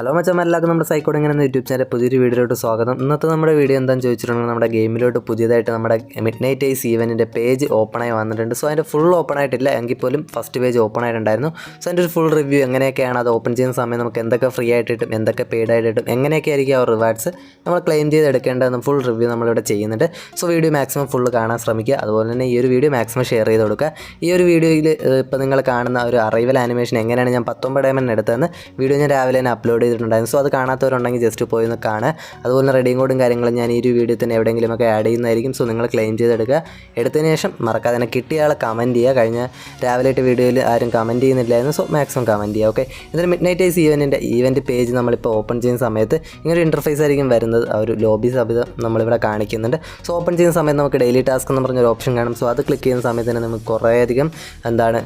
Hello മച്ചന്മാരെല്ലാവർക്കും നമ്മുടെ സൈക്കോഡ് എങ്ങനെ YouTube channel പുതിയൊരു വീഡിയോയിലോട്ട് സ്വാഗതം. ഇന്നത്തെ നമ്മുടെ വീഡിയോ എന്താണെന്ന് ചോദിച്ചിട്ടുണ്ടെങ്കിൽ നമ്മുടെ ഗെയിമിലോട്ട് പുതിയതായിട്ട് നമ്മുടെ മിഡ് നൈറ്റ് ഐസ് ഈവന്റിന്റെ പേജ് ഓപ്പണായി വന്നിട്ടുണ്ട്. സോ അതിന്റെ ഫുൾ ഓപ്പൺ ആയിട്ടില്ല. എങ്കിൽ പോലും ഫസ്റ്റ് പേജ് ഓപ്പൺ ആയിട്ടുണ്ടായിരുന്നു. സോ അതിന്റെ ഒരു ഫുൾ റിവ്യൂ എങ്ങനെയൊക്കെയാണ് അത് ഓപ്പൺ ചെയ്യുന്ന സമയം നമുക്ക് എന്തൊക്കെ ഫ്രീ ആയിട്ട് കിട്ടും എന്തൊക്കെ പെയ്ഡ് ആയിട്ട് കിട്ടും എങ്ങനെയൊക്കെ ആയിരിക്കും ആ റിവാർഡ്സ് നമ്മൾ ക്ലെയിം ചെയ്ത് എടുക്കേണ്ടതെന്ന് ഫുൾ റിവ്യൂ നമ്മളിവിടെ ചെയ്യുന്നുണ്ട്. സോ വീഡിയോ മാക്സിമം ഫുൾ കാണാൻ ശ്രമിക്കുക. അതുപോലെ തന്നെ ഈ ഒരു വീഡിയോ മാക്സിമം ഷെയർ ചെയ്ത് കൊടുക്കുക. ഈ ഒരു വീഡിയോയിൽ ഇപ്പോൾ നിങ്ങൾ കാണുന്ന ഒരു അറൈവൽ ആനിമേഷൻ എങ്ങനെയാണ് ഞാൻ പത്തൊമ്പത് ഡയമണ്ട് എടുത്തതെന്ന് വീഡിയോ ഞാൻ രാവിലെ അപ്ലോഡ് ചെയ്തിട്ടുണ്ടായിരുന്നു. സോ അത് കാണാത്തവരുണ്ടെങ്കിൽ ജസ്റ്റ് പോയി ഒന്ന് കാണുക. അതുപോലെ തന്നെ റെഡിയും കോഡും കാര്യങ്ങളും ഞാൻ ഈ ഒരു വീഡിയോ തന്നെ എവിടെയെങ്കിലുമൊക്കെ ആഡ് ചെയ്യുന്നതായിരിക്കും. സോ നിങ്ങൾ ക്ലെയിം ചെയ്തെടുക്കുക. എടുത്തതിന് ശേഷം മറക്കാതെ തന്നെ കിട്ടിയ ആളെ കമന്റ് ചെയ്യുക. കഴിഞ്ഞ രാവിലെയായിട്ട് വീഡിയോയിൽ ആരും കമന്റ് ചെയ്യുന്നില്ലായിരുന്നു. സോ മാക്സിമം കമന്റ് ചെയ്യുക ഓക്കെ എന്നിട്ട് മിഡ് നൈറ്റ് ഐസ് ഈവന്റിന്റെ ഈവന്റ് പേജ് നമ്മളിപ്പോൾ ഓപ്പൺ ചെയ്യുന്ന സമയത്ത് ഇങ്ങനൊരു ഇന്റർഫേസ് ആയിരിക്കും വരുന്നത്. ആ ഒരു ലോബി സബിത നമ്മളിവിടെ കാണിക്കുന്നുണ്ട്. സോ ഓപ്പൺ ചെയ്യുന്ന സമയത്ത് നമുക്ക് ഡെയിലി ടാസ്ക് എന്ന് പറഞ്ഞൊരു ഓപ്ഷൻ കാണും. സോ അത് ക്ലിക്ക് ചെയ്യുന്ന സമയത്ത് തന്നെ നമുക്ക് കുറേയധികം എന്താണ്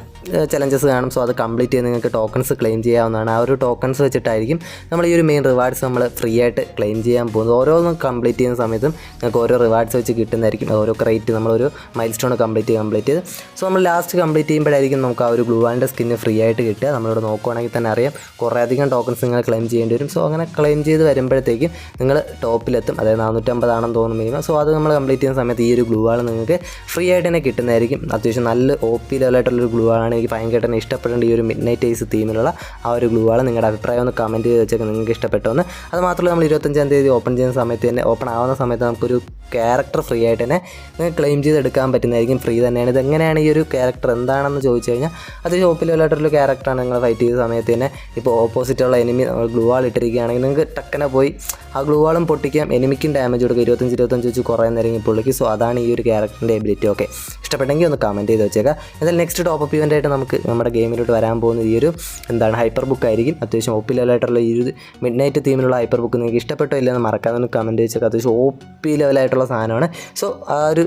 ചലഞ്ചസ് കാണും. സോ അത് കംപ്ലീറ്റ് ചെയ്ത് നിങ്ങൾക്ക് ടോക്കൺസ് ക്ലെയിം ചെയ്യാവുന്നതാണ്. ആ ഒരു ടോക്കൺസ് വെച്ചിട്ടായിരിക്കും നമ്മൾ ഈ ഒരു മെയിൻ റിവാർഡ്സ് നമ്മൾ ഫ്രീ ആയിട്ട് ക്ലെയിം ചെയ്യാൻ പോകുന്നത്. ഓരോന്നും കംപ്ലീറ്റ് ചെയ്യുന്ന സമയത്തും നിങ്ങൾക്ക് ഓരോ റിവാർഡ്സ് വെച്ച് കിട്ടുന്നതായിരിക്കും. ഓരോ ക്രേറ്റ് നമ്മളൊരു മൈൽ സ്റ്റോൺ കംപ്ലീറ്റ് കംപ്ലീറ്റ് ചെയ്ത്. സോ നമ്മൾ ലാസ്റ്റ് കംപ്ലീറ്റ് ചെയ്യുമ്പോഴായിരിക്കും നമുക്ക് ആ ഒരു ഗ്ലൂവാന്റെ സ്കിന്ന് ഫ്രീ ആയിട്ട് കിട്ടുക. നമ്മളിവിടെ നോക്കുവാണെങ്കിൽ തന്നെ അറിയാം കുറേ അധികം ടോക്കൺസ് നിങ്ങൾ ക്ലെയിം ചെയ്യേണ്ടി വരും. സോ അങ്ങനെ ക്ലെയിം ചെയ്ത് വരുമ്പോഴത്തേക്കും നിങ്ങൾ ടോപ്പിലെത്തും. അതായത് നാനൂറ്റമ്പതാണെന്ന് തോന്നുന്നു മിനിമം സോ അത് നമ്മൾ കംപ്ലീറ്റ് ചെയ്യുന്ന സമയത്ത് ഈ ഒരു ഗ്ലൂ വാൾ നിങ്ങൾക്ക് ഫ്രീ ആയിട്ട് തന്നെ കിട്ടുന്നതായിരിക്കും. അത്യാവശ്യം നല്ല ഒ പി ലെവലായിട്ടുള്ളൊരു ഗ്ലൂ ആണ്. എനിക്ക് തന്നെ ഇഷ്ടപ്പെടേണ്ട ഈ ഒരു മിഡ് നൈറ്റ് ഐസ് തീമിലുള്ള ആ ഒരു ഗ്ലൂ വാൾ നിങ്ങളുടെ അഭിപ്രായം ഒന്ന് കമന്റ് വെച്ചേക്ക് നിങ്ങൾക്ക് ഇഷ്ടപ്പെട്ടോന്ന്. അത് മാത്രമല്ല നമ്മൾ ഇരുപത്തഞ്ചാം തീയതി ഓപ്പൺ ചെയ്യുന്ന സമയത്ത് തന്നെ ഓപ്പൺ ആവുന്ന സമയത്ത് നമുക്കൊരു ക്യാരക്ടർ ഫ്രീ ആയിട്ട് തന്നെ നിങ്ങൾക്ക് ക്ലെയിം ചെയ്തെടുക്കാൻ പറ്റുന്നതായിരിക്കും. ഫ്രീ തന്നെയാണ്. ഇത് എങ്ങനെയാണ് ഈ ഒരു ക്യാരക്ടർ എന്താണെന്ന് ചോദിച്ചു കഴിഞ്ഞാൽ അത് ഷോപ്പിൽ വല്ലാത്തൊരു ക്യാരക്ടറാണ് നിങ്ങൾ ഫൈറ്റ് ചെയ്ത സമയത്ത് തന്നെ ഇപ്പോൾ ഓപ്പോസിറ്റുള്ള എനിമി ഗ്ലൂ ആൾ ഇട്ടിരിക്കുകയാണെങ്കിൽ നിങ്ങൾക്ക് ടക്കനെ പോയി ആ ഗ്ലൂവാളും പൊട്ടിക്കാം എനിമിക്കും ഡാമേജ് കൊടുക്കുക ഇരുപത്തഞ്ച് ഇരുപത്തഞ്ച് വെച്ച് കുറേ നേരം പുള്ളിക്ക്. സോ അതാണ് ഈ ഒരു ക്യാരക്ടറിന്റെ എബിലിറ്റി ഓക്കെ ഇഷ്ടപ്പെട്ടെങ്കിൽ ഒന്ന് കമന്റ് ചെയ്ത് വെച്ചേക്കാം. എന്നാൽ നെക്സ്റ്റ് ടോപ്പ് അപ്പ് ഇവന്റ് ആയിട്ട് നമുക്ക് നമ്മുടെ ഗെയിമിലോട്ട് വരാൻ പോകുന്ന ഈ ഒരു എന്താണ് ഹൈപ്പർ ബുക്ക് ആയിരിക്കും. അത്യാവശ്യം ഒ പി ലെവലായിട്ടുള്ള ഈ ഒരു മിഡ് നൈറ്റ് തീമിലുള്ള ഹൈപ്പർ ബുക്ക് നിങ്ങൾക്ക് ഇഷ്ടപ്പെട്ടോ ഇല്ലെന്ന് മറക്കാതെ ഒന്ന് കമന്റ് വെച്ചേക്കാം. അത്യാവശ്യം ഒ പി ലെവലായിട്ടുള്ള സാധനമാണ്. സോ ആ ഒരു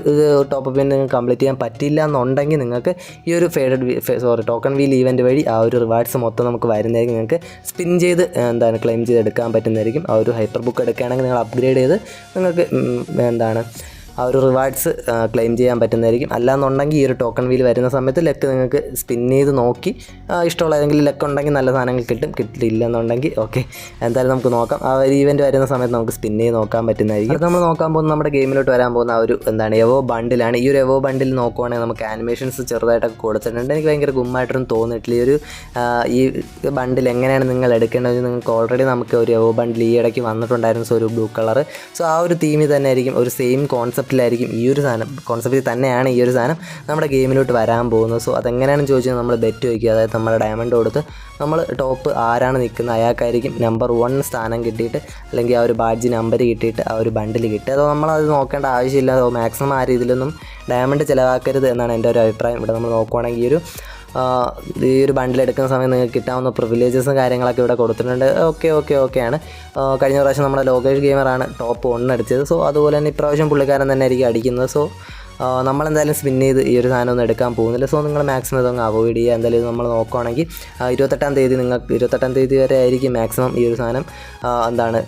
ടോപ്പ് അപ്പ് നിങ്ങൾക്ക് കംപ്ലീറ്റ് ചെയ്യാൻ പറ്റില്ല എന്നുണ്ടെങ്കിൽ നിങ്ങൾക്ക് ഈ ഒരു faded sorry token wheel event വഴി ആ ഒരു റിവാർഡ്സ് മൊത്തം നമുക്ക് വരുന്നതായിരിക്കും. നിങ്ങൾക്ക് സ്പിൻ ചെയ്ത് എന്താണ് ക്ലെയിം ചെയ്ത് എടുക്കാൻ പറ്റുന്നതായിരിക്കും ആ ഒരു ഹൈപ്പർ ബുക്ക് എടുക്കുകയാണെങ്കിൽ നിങ്ങൾ അപ്ഗ്രേഡ് ചെയ്ത് നിങ്ങൾക്ക് എന്താണ് ആ ഒരു റിവാർഡ്സ് ക്ലെയിം ചെയ്യാൻ പറ്റുന്നതായിരിക്കും. അല്ലാന്നുണ്ടെങ്കിൽ ഈ ഒരു ടോക്കൺ വീൽ വരുന്ന സമയത്ത് ലെക്ക് നിങ്ങൾക്ക് സ്പിൻ ചെയ്ത് നോക്കി ഇഷ്ടമുള്ള ഏതെങ്കിലും ലെക്ക് ഉണ്ടെങ്കിൽ നല്ല സാധനങ്ങൾ കിട്ടും. കിട്ടില്ല എന്നുണ്ടെങ്കിൽ ഓക്കെ എന്തായാലും നമുക്ക് നോക്കാം. ആ ഒരു ഈവന്റ് വരുന്ന സമയത്ത് നമുക്ക് സ്പിൻ ചെയ്ത് നോക്കാൻ പറ്റുന്നതായിരിക്കും. നമ്മൾ നോക്കാൻ പോകുന്ന നമ്മുടെ ഗെയിമിലോട്ട് വരാൻ പോകുന്ന ആ ഒരു എന്താണ് എവോ ബണ്ടിലാണ് ഈ ഒരു എവോ ബണ്ടിൽ നോക്കുവാണെങ്കിൽ നമുക്ക് ആനിമേഷൻസ് ചെറുതായിട്ടൊക്കെ കൊടുത്തിട്ടുണ്ട്. എനിക്ക് ഭയങ്കര ഗുമ്മായിട്ടൊന്നും തോന്നിയിട്ടില്ല. ഈ ഒരു ഈ ബണ്ടിൽ എങ്ങനെയാണ് നിങ്ങൾ എടുക്കേണ്ടത് നിങ്ങൾക്ക് ഓൾറെഡി നമുക്ക് ഒരു എവോ ബണ്ടിൽ ഈ ഇടയ്ക്ക് വന്നിട്ടുണ്ടായിരുന്നു. സോ ഒരു ബ്ലൂ കളർ സോ ആ ഒരു തീമിൽ തന്നെ ആയിരിക്കും ഒരു സെയിം കോൺസെപ്റ്റിലായിരിക്കും ഈ ഒരു സാധനം. കോൺസെപ്റ്റിൽ തന്നെയാണ് ഈ ഒരു സാധനം നമ്മുടെ ഗെയിമിലോട്ട് വരാൻ പോകുന്നത്. സോ അതെങ്ങനെയാണെന്ന് ചോദിച്ചാൽ നമ്മൾ ബെറ്റ് വയ്ക്കുക അതായത് നമ്മുടെ ഡയമണ്ട് കൊടുത്ത് നമ്മൾ ടോപ്പ് ആരാണ് നിൽക്കുന്നത്? അയാൾക്കായിരിക്കും നമ്പർ വൺ സ്ഥാനം കിട്ടിയിട്ട് അല്ലെങ്കിൽ ആ ഒരു ബാഡ്ജ് നമ്പർ കിട്ടിയിട്ട് ആ ഒരു ബണ്ടിൽ കിട്ടുക. അതോ നമ്മളത് നോക്കേണ്ട ആവശ്യമില്ല. അതോ മാക്സിമം ആ രീതിയിലൊന്നും ഡയമണ്ട് ചിലവാക്കരുത് എന്നാണ് എന്റെ ഒരു അഭിപ്രായം. ഇവിടെ നമ്മൾ നോക്കുവാണെങ്കിൽ ഈ ഒരു ഈ ഒരു ബണ്ടിൽ എടുക്കുന്ന സമയം നിങ്ങൾക്ക് കിട്ടാവുന്ന പ്രിവിലേജസും കാര്യങ്ങളൊക്കെ ഇവിടെ കൊടുത്തിട്ടുണ്ട്. ഓക്കെ ഓക്കെ ആണ്. കഴിഞ്ഞ പ്രാവശ്യം നമ്മുടെ ലോകേഷ് ഗെയിമറാണ് ടോപ്പ് വൺ അടിച്ചത്. സോ അതുപോലെ തന്നെ ഇപ്രാവശ്യം പുള്ളിക്കാരൻ തന്നെ ആയിരിക്കും അടിക്കുന്നത്. സോ നമ്മളെന്തായാലും സ്പിൻ ചെയ്ത് ഈ ഒരു സാധനം ഒന്നും എടുക്കാൻ പോകുന്നില്ല. സോ നിങ്ങൾ മാക്സിമം ഇതൊന്ന് അവോയ്ഡ് ചെയ്യുക. എന്തായാലും നമ്മൾ നോക്കുവാണെങ്കിൽ ആ, ഇരുപത്തെട്ടാം തീയതി നിങ്ങൾക്ക് ഇരുപത്തെട്ടാം തീയതി വരെ ആയിരിക്കും മാക്സിമം ഈ ഒരു സാധനം. എന്താണ്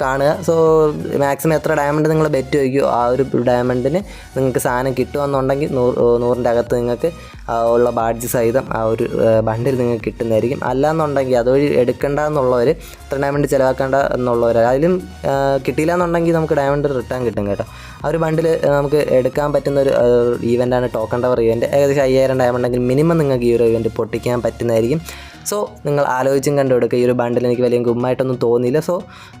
കാണുക. സോ മാക്സിമം എത്ര ഡയമണ്ട് നിങ്ങൾ ബെറ്റ് വയ്ക്കുമോ ആ ഒരു ഡയമണ്ടിന് നിങ്ങൾക്ക് സാധനം കിട്ടുമെന്നുണ്ടെങ്കിൽ നൂറ് നൂറിന്റെ അകത്ത് നിങ്ങൾക്ക് ഉള്ള ബാഡ്ജ് സഹിതം ആ ഒരു ബണ്ടിൽ നിങ്ങൾക്ക് കിട്ടുന്നതായിരിക്കും. അല്ലാന്നുണ്ടെങ്കിൽ അതുവഴി എടുക്കേണ്ട എന്നുള്ളവർ എത്ര ഡയമണ്ട് ചിലവാക്കേണ്ട എന്നുള്ളവർ അതിലും കിട്ടിയില്ല എന്നുണ്ടെങ്കിൽ നമുക്ക് ഡയമണ്ട് റിട്ടേൺ കിട്ടും കേട്ടോ. ആ ഒരു ബണ്ടിൽ നമുക്ക് എടുക്കാൻ പറ്റുന്ന ഒരു ഈവന്റാണ് ടോക്കൺ ടവർ ഈവന്റ് ഏകദേശം അയ്യായിരം ഡയമണ്ടെങ്കിൽ മിനിമം നിങ്ങൾക്ക് ഈ ഒരു ഇവന്റ് പൊട്ടിക്കാൻ പറ്റുന്നതായിരിക്കും. സോ നിങ്ങൾ ആലോചിച്ചും കണ്ടുകൊടുക്കുക ഈ ഒരു ബണ്ടിൽ എനിക്ക് വലിയ ഗുമ്മായിട്ടൊന്നും തോന്നിയില്ല. സോ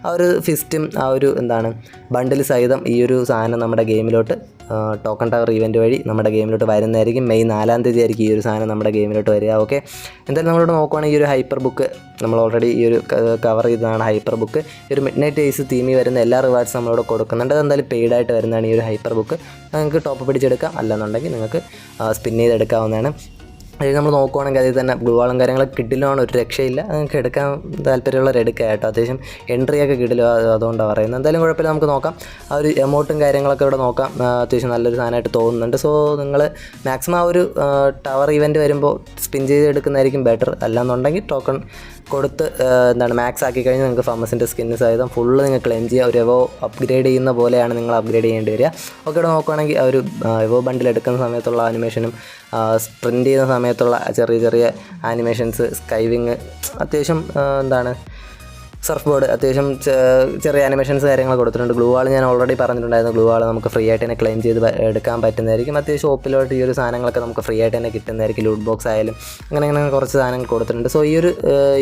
ആ ഒരു ഫിസ്റ്റും ആ ഒരു എന്താണ് ബണ്ടിൽ സഹിതം ഈ ഒരു സാധനം നമ്മുടെ ഗെയിമിലോട്ട് ടോക്കൺ ടവർ ഇവന്റ് വഴി നമ്മുടെ ഗെയിമിലോട്ട് വരുന്നതായിരിക്കും. മെയ് നാലാം തീയതി ആയിരിക്കും ഈ ഒരു സാധനം നമ്മുടെ ഗെയിമിലോട്ട് വരിക. ഓക്കെ എന്തായാലും നമ്മളോട് നോക്കുവാണെങ്കിൽ ഈ ഒരു ഹൈപ്പർ ബുക്ക് നമ്മൾ ഓൾറെഡി ഈ ഒരു കവർ ചെയ്തതാണ് ഹൈപ്പർ ബുക്ക് ഈ ഒരു മിഡ് നൈറ്റ് ഏസ് തീമി വരുന്ന എല്ലാ റിവാർഡ്സും നമ്മളോട് കൊടുക്കുന്നുണ്ട്. അതെന്തായാലും പെയ്ഡായിട്ട് വരുന്നതാണ് ഈ ഒരു ഹൈപ്പർ ബുക്ക് നിങ്ങൾക്ക് ടോപ്പ് പിടിച്ചെടുക്കാം. അല്ലെന്നുണ്ടെങ്കിൽ നിങ്ങൾക്ക് സ്പിൻ ചെയ്തെടുക്കാവുന്നതാണ്. അതിൽ നമ്മൾ നോക്കുവാണെങ്കിൽ അതിൽ തന്നെ ബ്ലൂ വാളും കാര്യങ്ങളൊക്കെ കിട്ടില്ലാണ് ഒരു രക്ഷയില്ല. നിങ്ങൾക്ക് എടുക്കാൻ താല്പര്യമുള്ളവർ എടുക്കുക കേട്ടോ. അത്യാവശ്യം എൻട്രിയൊക്കെ കിട്ടില്ല അതുകൊണ്ടാണ് പറയുന്നത്. എന്തായാലും കുഴപ്പമില്ല നമുക്ക് നോക്കാം. ആ ഒരു എമൗണ്ടും കാര്യങ്ങളൊക്കെ ഇവിടെ നോക്കാം. അത്യാവശ്യം നല്ലൊരു സാധനമായിട്ട് തോന്നുന്നുണ്ട്. സോ നിങ്ങൾ മാക്സിമം ആ ഒരു ടവർ ഇവന്റ് വരുമ്പോൾ സ്പിൻ ചെയ്ത് എടുക്കുന്നതായിരിക്കും ബെറ്റർ അല്ലാന്നുണ്ടെങ്കിൽ ടോക്കൺ കൊടുത്ത് എന്താണ് മാക്സ് ആക്കി കഴിഞ്ഞാൽ നിങ്ങൾക്ക് ഫാമസിന്റെ സ്കിന്ന് സഹിതം ഫുള്ള് നിങ്ങൾ ക്ലെയിം ചെയ്യുക ഒരു എവോ അപ്ഗ്രേഡ് ചെയ്യുന്ന പോലെയാണ് നിങ്ങൾ അപ്ഗ്രേഡ് ചെയ്യേണ്ടി വരിക. ഒക്കെ ഇവിടെ നോക്കുകയാണെങ്കിൽ ഒരു എവോ ബണ്ടിൽ എടുക്കുന്ന സമയത്തുള്ള ആനിമേഷനും സ്പ്രിന്റ് ചെയ്യുന്ന സമയത്തുള്ള ചെറിയ ചെറിയ ആനിമേഷൻസ് സ്കൈവിങ് അത്യാവശ്യം എന്താണ് സർഫ് ബോർഡ് അത്യാവശ്യം ചെറിയ ആനിമേഷൻസ് കാര്യങ്ങൾ കൊടുത്തിട്ടുണ്ട്. ഗ്ലൂ വാൾ ഞാൻ ഓൾറെഡി പറഞ്ഞിട്ടുണ്ടായിരുന്നു. ഗ്ലൂ വാൾ നമുക്ക് ഫ്രീ ആയിട്ട് തന്നെ ക്ലെയിം ചെയ്ത് എടുക്കാൻ പറ്റുന്നതായിരിക്കും. അത്യാവശ്യം ഓപ്പിലോട്ട് ഈ ഒരു സാധനങ്ങളൊക്കെ നമുക്ക് ഫ്രീ ആയിട്ട് തന്നെ കിട്ടുന്നതായിരിക്കും. ലൂട്ട് ബോക്സ് ആയാലും അങ്ങനെ അങ്ങനെ കുറച്ച് സാധനങ്ങൾ കൊടുത്തിട്ടുണ്ട്. സോ ഈ ഒരു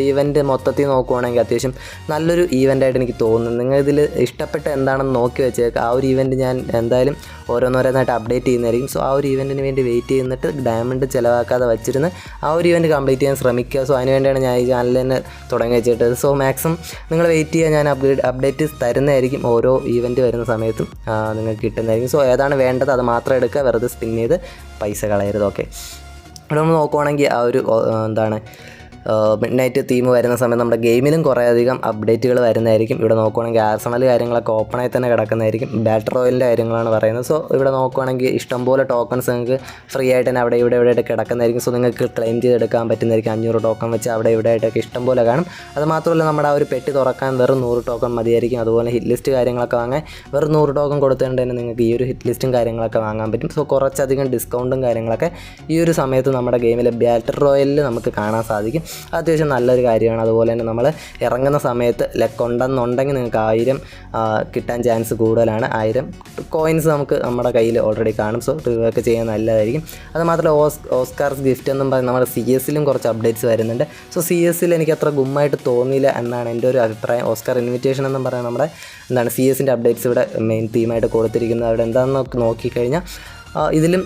ഇവന്റ് മൊത്തത്തിൽ നോക്കുവാണെങ്കിൽ അത്യാവശ്യം നല്ലൊരു ഈവന്റ് ആയിട്ട് എനിക്ക് തോന്നുന്നു. നിങ്ങൾ ഇതിൽ ഇഷ്ടപ്പെട്ട എന്താണെന്ന് നോക്കി വെച്ചേക്ക്. ആ ഒരു ഈവന്റ് ഞാൻ എന്തായാലും ഓരോന്നോരോന്നായിട്ട് അപ്ഡേറ്റ് ചെയ്യുന്നതായിരിക്കും. സോ ആ ഒരു ഈവന്റിന് വേണ്ടി വെയിറ്റ് ചെയ്യുന്നിട്ട് ഡയമണ്ട് ചിലവാക്കാതെ വെച്ചിരുന്ന് ആ ഒരു ഈവന്റ് കംപ്ലീറ്റ് ചെയ്യാൻ ശ്രമിക്കുക. സോ അതിനുവേണ്ടിയാണ് ഞാൻ ഈ ചാനൽ തന്നെ തുടങ്ങി വെച്ചിട്ട് സോ മാക്സിമം നിങ്ങൾ വെയിറ്റ് ചെയ്യുക ഞാൻ അപ്ഗ്രേഡ് അപ്ഡേറ്റ് തരുന്നതായിരിക്കും ഓരോ ഈവന്റ് വരുന്ന സമയത്തും നിങ്ങൾക്ക് കിട്ടുന്നതായിരിക്കും. സോ ഏതാണ് വേണ്ടത് അത് മാത്രം എടുക്കുക വെറുതെ സ്പിൻ ചെയ്ത് പൈസ കളയരുത് ഓക്കെ ഇവിടെ നമ്മൾ നോക്കുവാണെങ്കിൽ ആ ഒരു എന്താണ് മിഡ് നൈറ്റ് തീം വരുന്ന സമയത്ത് നമ്മുടെ ഗെയിമിലും കുറേ അധികം അപ്ഡേറ്റുകൾ വരുന്നതായിരിക്കും. ഇവിടെ നോക്കുവാണെങ്കിൽ ആർസണൽ കാര്യങ്ങളൊക്കെ ഓപ്പണായി തന്നെ കിടക്കുന്നതായിരിക്കും. ബാറ്റർ റോയലിന്റെ കാര്യങ്ങളാണ് പറയുന്നത്. സോ ഇവിടെ നോക്കുവാണെങ്കിൽ ഇഷ്ടംപോലെ ടോക്കൺസ് നിങ്ങൾക്ക് ഫ്രീ ആയിട്ട് തന്നെ അവിടെ ഇവിടെ ഇവിടെയൊക്കെ കിടക്കുന്നതായിരിക്കും. സോ നിങ്ങൾക്ക് ക്ലെയിം ചെയ്തെടുക്കാൻ പറ്റുന്നതായിരിക്കും. അഞ്ഞൂറ് ടോക്കൺ വെച്ച് അവിടെ ഇവിടെ ആയിട്ടൊക്കെ ഇഷ്ടംപോലെ കാണും. അത് മാത്രമല്ല നമ്മുടെ ആ ഒരു പെട്ടി തുറക്കാൻ വെറും നൂറ് ടോക്കൺ മതിയായിരിക്കും. അതുപോലെ ഹിറ്റ് ലിസ്റ്റ് കാര്യങ്ങളൊക്കെ വാങ്ങാൻ വെറും നൂറ് ടോക്കൺ കൊടുത്തുകൊണ്ട് തന്നെ നിങ്ങൾക്ക് ഈ ഒരു ഹിറ്റ് ലിസ്റ്റും കാര്യങ്ങളൊക്കെ വാങ്ങാൻ പറ്റും. സോ കുറച്ചധികം ഡിസ്കൗണ്ടും കാര്യങ്ങളൊക്കെ ഈ ഒരു സമയത്ത് നമ്മുടെ ഗെയിമിലെ ബാറ്റർ റോയലിൽ നമുക്ക് കാണാൻ സാധിക്കും. അത്യാവശ്യം നല്ലൊരു കാര്യമാണ്. അതുപോലെ തന്നെ നമ്മൾ ഇറങ്ങുന്ന സമയത്ത് ലക്ക് ഉണ്ടെന്നുണ്ടെങ്കിൽ നിങ്ങൾക്ക് ആയിരം കിട്ടാൻ ചാൻസ് കൂടുതലാണ്. ആയിരം കോയിൻസ് നമുക്ക് നമ്മുടെ കയ്യിൽ ഓൾറെഡി കാണും. സോ ഒക്കെ ചെയ്യാൻ നല്ലതായിരിക്കും. അതുമാത്രമല്ല ഓസ് ഓസ്കാർസ് ഗിഫ്റ്റ് എന്നും പറഞ്ഞ് നമ്മുടെ സി എസിലും കുറച്ച് അപ്ഡേറ്റ്സ് വരുന്നുണ്ട്. സോ സി എസിൽ എനിക്ക് അത്ര ഗുമ്മായിട്ട് തോന്നിയില്ല എന്നാണ് എന്റെ ഒരു അഭിപ്രായം. ഓസ്കാർ ഇൻവിറ്റേഷൻ എന്നും പറഞ്ഞാൽ നമ്മുടെ എന്താണ് സി എസിന്റെ അപ്ഡേറ്റ്സ് ഇവിടെ മെയിൻ തീമായിട്ട് കൊടുത്തിരിക്കുന്നത്. അവിടെ എന്താണെന്ന് നോക്കി നോക്കിക്കഴിഞ്ഞാൽ ഇതിലും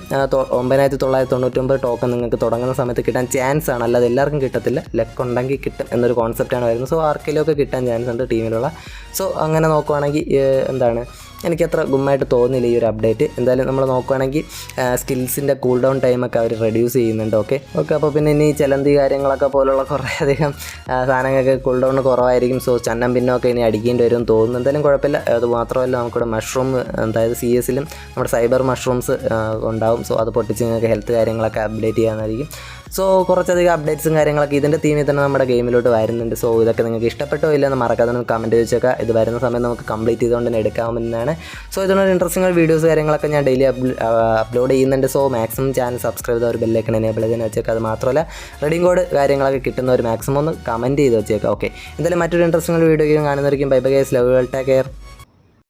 ഒമ്പതിനായിരത്തി തൊള്ളായിരത്തി തൊണ്ണൂറ്റൊമ്പത് ടോക്കൺ നിങ്ങൾക്ക് തുടങ്ങുന്ന സമയത്ത് കിട്ടാൻ ചാൻസ് ആണ്. അല്ലാതെ എല്ലാവർക്കും കിട്ടത്തില്ല. ലക്ക് ഉണ്ടെങ്കിൽ കിട്ടും എന്നൊരു കോൺസെപ്റ്റാണ് വരുന്നത്. സോ ആർക്കെങ്കിലുമൊക്കെ കിട്ടാൻ ചാൻസ് ഉണ്ട് ടീമിലുള്ള സോ അങ്ങനെ നോക്കുവാണെങ്കിൽ എന്താണ് എനിക്കത്ര ഗുമ്മായിട്ട് തോന്നില്ല ഈ ഒരു അപ്ഡേറ്റ് എന്തായാലും നമ്മൾ നോക്കുകയാണെങ്കിൽ സ്കിൽസിന്റെ കൂൾ ഡൗൺ ടൈമൊക്കെ അവർ റെഡ്യൂസ് ചെയ്യുന്നുണ്ട് ഓക്കെ ഓക്കെ അപ്പോൾ പിന്നെ ഇനി ചിലന്തി കാര്യങ്ങളൊക്കെ പോലുള്ള കുറേയധികം അധികം സാധനങ്ങൾക്ക് കൂൾ ഡൗൺ കുറവായിരിക്കും. സോ ചന്നം പിന്നൊക്കെ ഇനി അടിക്കേണ്ടി വരും തോന്നുന്നു. എന്തായാലും കുഴപ്പമില്ല. അത് മാത്രമല്ല നമുക്കിവിടെ മഷ്റൂം അതായത് സി എസിലും നമ്മുടെ സൈബർ മഷ്റൂംസ് ഉണ്ടാവും. സോ അത് പൊട്ടിച്ച് നിങ്ങൾക്ക് ഹെൽത്ത് കാര്യങ്ങളൊക്കെ അപ്ഡേറ്റ് ചെയ്യാനായിരിക്കും സോ കുറച്ചധികം അപ്ഡേറ്റ്സും കാര്യങ്ങളൊക്കെ ഇതിന്റെ തീമിൽ തന്നെ നമ്മുടെ ഗെയിമിലോട്ട് വരുന്നുണ്ട്. സോ ഇതൊക്കെ നിങ്ങൾക്ക് ഇഷ്ടപ്പെട്ടോ ഇല്ലെന്ന് മറക്കാതെ കമന്റ് ചോദിച്ചൊക്കെ ഇത് വരുന്ന സമയം നമുക്ക് കംപ്ലീറ്റ് ചെയ്തുകൊണ്ട് തന്നെ എടുക്കാവുന്നതാണ്. സോ ഇതിനൊരു ഇൻട്രസ്റ്റിംഗ് വീഡിയോസ് കാര്യങ്ങളൊക്കെ ഞാൻ ഡെയിലി അപ്ലോഡ് ചെയ്യുന്നുണ്ട്. സോ മാക്സിമം ചാനൽ സബ്സ്ക്രൈബ് ചെയ്ത ഒരു ബെല്ലൈക്കൺ എനേബിൾ ചെയ്യാൻ വെച്ചേക്കാം അത് മാത്രമല്ല റെഡിങ് കോഡ് കാര്യങ്ങളൊക്കെ കിട്ടുന്ന ഒരു മാക്സിമം ഒന്ന് കമന്റ് ചെയ്ത് വെച്ചേക്കാം ഓക്കെ എന്തായാലും മറ്റൊരു interesting video കാണുന്നതായിരിക്കും. Bye bye guys love take care